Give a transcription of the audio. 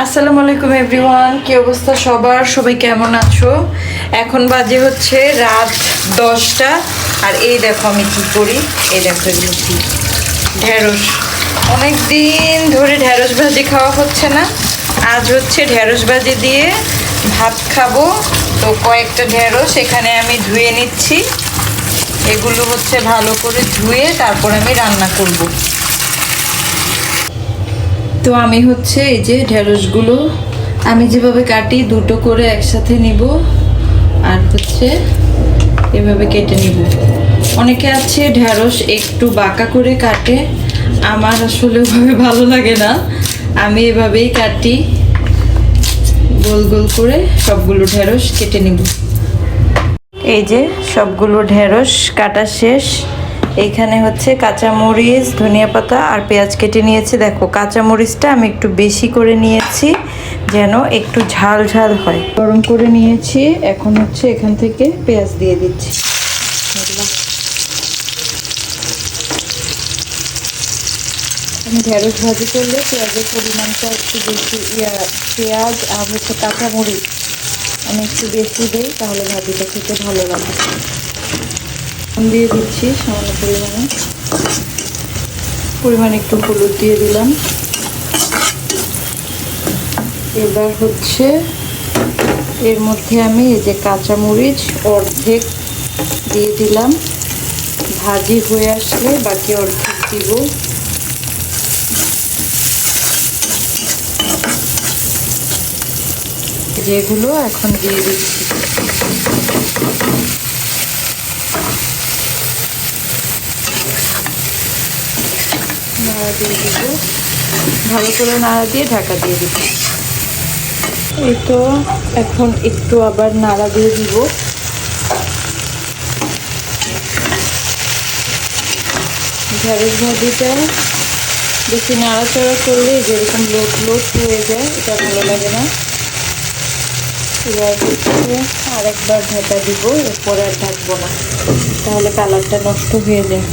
আসসালামু আলাইকুম, এভরিওয়ান। কি অবস্থা সবার? সবাই কেমন আছো? এখন বাজে হচ্ছে রাত দশটা। আর এই দেখো আমি কি করি? এই দেখো এগুলো কি অনেক দিন ধরে ঢেঁড়স ভাজি খাওয়া হচ্ছে না। আজ হচ্ছে ঢেঁড়স ভাজি দিয়ে ভাত খাব। তো কয়েকটা ঢেঁড়স এখানে আমি ধুয়ে নিচ্ছি। এগুলো হচ্ছে ভালো করে ধুয়ে তারপর আমি রান্না করব। তো আমি হচ্ছে এই যে ঢেঁড়সগুলো আমি যেভাবে কাটি দুটো করে একসাথে নিব আর হচ্ছে এভাবে কেটে নিব। অনেকে আছে ঢেঁড়স একটু বাঁকা করে কাটে, আমার আসলে ওভাবে ভালো লাগে না। আমি এভাবেই কাটি গোল গোল করে সবগুলো ঢেঁড়স কেটে নিব। এই যে সবগুলো ঢেঁড়স কাটা শেষ। এইখানে হচ্ছে কাঁচামরিচ, ধনিয়া পাতা আর পেঁয়াজ কেটে নিয়েছি। দেখো, কাঁচামরিচটা আমি একটু বেশি করে নিয়েছি যেন একটু ঝাল ঝাল হয়। গরম করে নিয়েছি, এখন হচ্ছে এখান থেকে পেঁয়াজ দিয়ে দিচ্ছি। আমি ঢেঁড়স ভাজি করলে পেঁয়াজের পরিমাণটা একটু বেশি পেঁয়াজ আর হচ্ছে কাঁচামরিচ আমি একটু বেশি দিই, তাহলে ভাজিটা খেতে ভালো লাগে। দিয়ে দিচ্ছি সামান্য পরিমাণে। পরিমাণে একটু হলুদ দিয়ে দিলাম। এবার হচ্ছে এর মধ্যে আমি এই যে কাঁচামরিচ অর্ধেক দিয়ে দিলাম। ভাজি হয়ে আসলে বাকি অর্ধেক দিব। যেগুলো এখন দিয়ে দিচ্ছি। নাড়া দিয়ে দিব। ভালো করে নাড়া দিয়ে ঢাকা দিয়ে দিব। এই তো এখন একটু আবার নাড়া দিয়ে দিব। ঢেঁড়স ভাজিটা বেশি নাড়াচাড়া করলে যেরকম লোট লোট হয়ে যায়, এটা ভালো লাগে না। এবার আরেকবার ঢাকা দিব, এরপরে আর ঢাকবো না। তাহলে কালারটা নষ্ট হয়ে যায়।